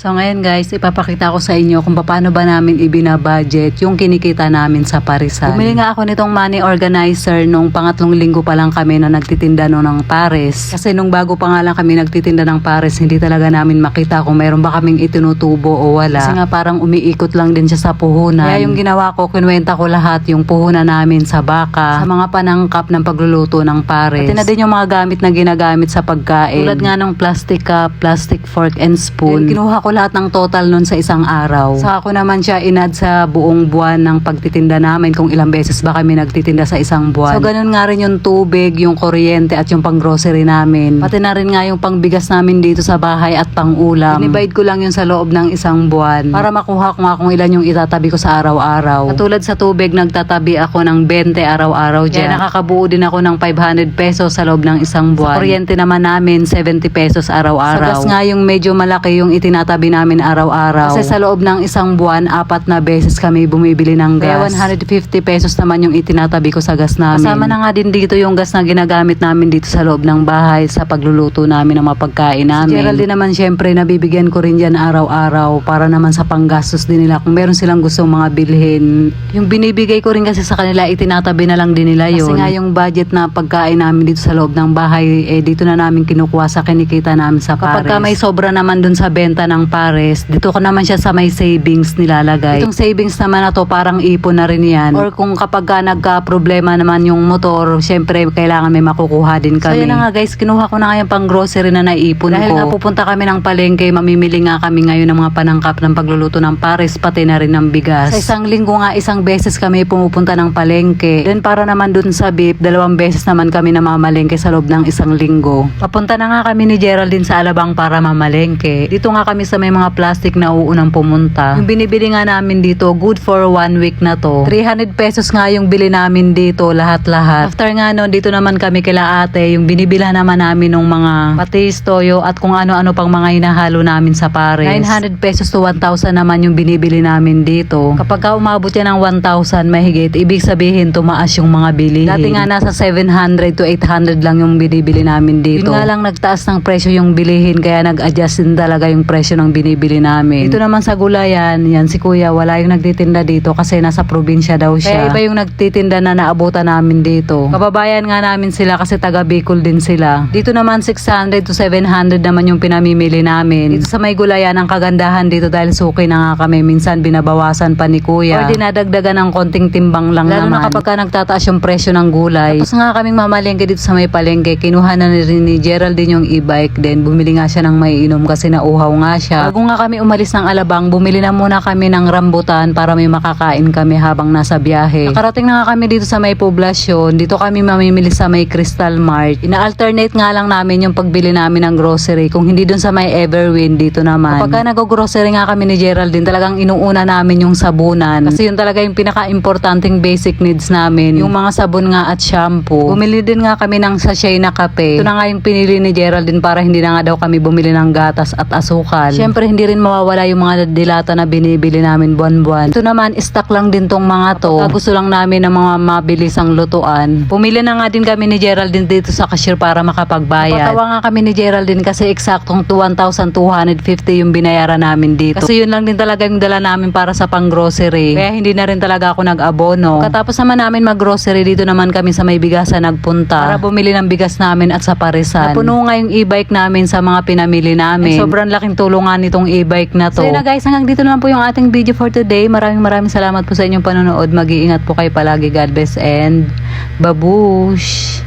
So ngayon guys, ipapakita ko sa inyo kung paano ba namin ibinabudget yung kinikita namin sa Parisan. Bumili nga ako nitong money organizer nung pangatlong linggo pa lang kami na nagtitinda no ng Pares. Kasi nung bago pa nga lang kami nagtitinda ng Pares, hindi talaga namin makita kung mayroon ba kaming itinutubo o wala. Kasi nga parang umiikot lang din siya sa puhunan. Kaya yung ginawa ko, kinuwenta ko lahat yung puhunan namin sa baka, sa mga panangkap ng pagluluto ng Pares. Pati na din yung mga gamit na ginagamit sa pagkain. Tulad nga ng plastic cup, plastic fork and spoon. Then, kinuha ko lahat ng total nun sa isang araw. Saka ko naman siya inad sa buong buwan ng pagtitinda namin kung ilang beses ba kami nagtitinda sa isang buwan. So ganun nga rin yung tubig, yung kuryente at yung pang grocery namin. Pati na rin nga yung pangbigas namin dito sa bahay at pang ulam. Dinivide ko lang yun sa loob ng isang buwan para makuha ko nga kung ilan yung itatabi ko sa araw-araw. Katulad sa tubig, nagtatabi ako ng 20 araw-araw dyan. Kaya nakakabuo din ako ng 500 pesos sa loob ng isang buwan. Sa kuryente naman namin, 70 pesos araw-araw. Sa gas nga yung medyo malaki yung itinatabi namin araw-araw. Kasi sa loob ng isang buwan, apat na beses kami bumibili ng gas. Kaya 150 pesos naman yung itinatabi ko sa gas namin. Kasama na nga din dito yung gas na ginagamit namin dito sa loob ng bahay sa pagluluto namin ng mga pagkain namin. Si Geraldine naman syempre, nabibigyan ko rin yan araw-araw para naman sa panggastos din nila. Kung meron silang gustong mga bilhin, yung binibigay ko rin kasi sa kanila, itinatabi na lang din nila yun. Kasi nga yung budget na pagkain namin dito sa loob ng bahay, eh dito na namin kinukuha sa kinikita namin sa. Kapag ka may sobra naman dun sa benta ng Pares, dito ko naman siya sa may savings nilalagay. Itong savings naman na to, parang ipon na rin yan. Or kung kapag ka nagka-problema naman yung motor, syempre kailangan may makukuha din kami. So yun na nga guys, kinuha ko na nga yung pang grocery na naipon Dahil ko. Dahil nga pupunta kami ng palengke, mamimili nga kami ngayon ng mga panangkap ng pagluluto ng Pares, pati na rin ng bigas. Sa isang linggo nga, isang beses kami pumupunta ng palengke. Then para naman dun sa beef, dalawang beses naman kami namamalengke sa loob ng isang linggo. Papunta na nga kami ni Geraldine sa Alabang para mamalengke. Dito nga kami sa may mga plastic na uunang pumunta. Yung binibili nga namin dito, good for one week na to. 300 pesos nga yung bili namin dito, lahat-lahat. After nga no, dito naman kami kila ate, yung binibila naman namin ng mga patis, toyo, at kung ano-ano pang mga hinahalo namin sa pares. 900 pesos to 1,000 naman yung binibili namin dito. Kapag ka umabot yan ng 1,000 mahigit, ibig sabihin tumaas yung mga bilihin. Dati nga nasa 700 to 800 lang yung binibili namin dito. Yun nga lang nagtaas ng presyo yung bilihin, kaya nag-adjust din talaga yung presyo ng binibili namin. Dito naman sa gulayan, yan si kuya, wala yung nagtitinda dito kasi nasa probinsya daw siya. Kaya iba yung nagtitinda na naabutan namin dito. Kababayan nga namin sila kasi taga Bicol din sila. Dito naman 600 to 700 naman yung pinamimili namin. Dito sa may gulayan, ang kagandahan dito dahil suki na nga kami. Minsan binabawasan pa ni kuya. Or dinadagdagan ng konting timbang lang Lalo naman. na kapag ka nagtataas yung presyo ng gulay. Tapos nga kaming mamalengke dito sa may palengke, kinuha na rin ni Geraldine yung e-bike din. Bumili nga siya ng may inom kasi nauhaw nga siya. Bago nga kami umalis ng Alabang, bumili na muna kami ng rambutan para may makakain kami habang nasa biyahe. Nakarating na nga kami dito sa may poblasyon. Dito kami mamimili sa may Crystal Mart. Ina-alternate nga lang namin yung pagbili namin ng grocery. Kung hindi dun sa may Everwin, dito naman. Kapag ka nag-grocery nga kami ni Geraldine, talagang inuuna namin yung sabunan. Kasi yun talaga yung pinaka-importanting basic needs namin. Yung mga sabon nga at shampoo. Bumili din nga kami ng sachet na kape. Ito na nga yung pinili ni Geraldine para hindi na nga daw kami bumili ng gatas at asukal. Siyempre, hindi rin mawawala yung mga dilata na binibili namin buwan-buwan. Ito naman, stock lang din tong mga to. Kapag gusto lang namin ng mga mabilisang lutuan. Pumili na nga din kami ni Geraldine dito sa cashier para makapagbayad. Napatawa nga kami ni Geraldine kasi eksaktong 1,250 yung binayaran namin dito. Kasi yun lang din talaga yung dala namin para sa pang-grocery. Kaya hindi na rin talaga ako nag-abono. Katapos naman namin mag-grocery, dito naman kami sa may bigasan nagpunta. Para bumili ng bigas namin at sa parisan. Napuno nga yung e-bike namin sa mga pinamili namin. Ay, sobrang laking tulungan nitong e-bike na to. So yun na guys, hanggang dito na lang po yung ating video for today. Maraming maraming salamat po sa inyong panonood. Mag-iingat po kayo palagi. God bless and babush!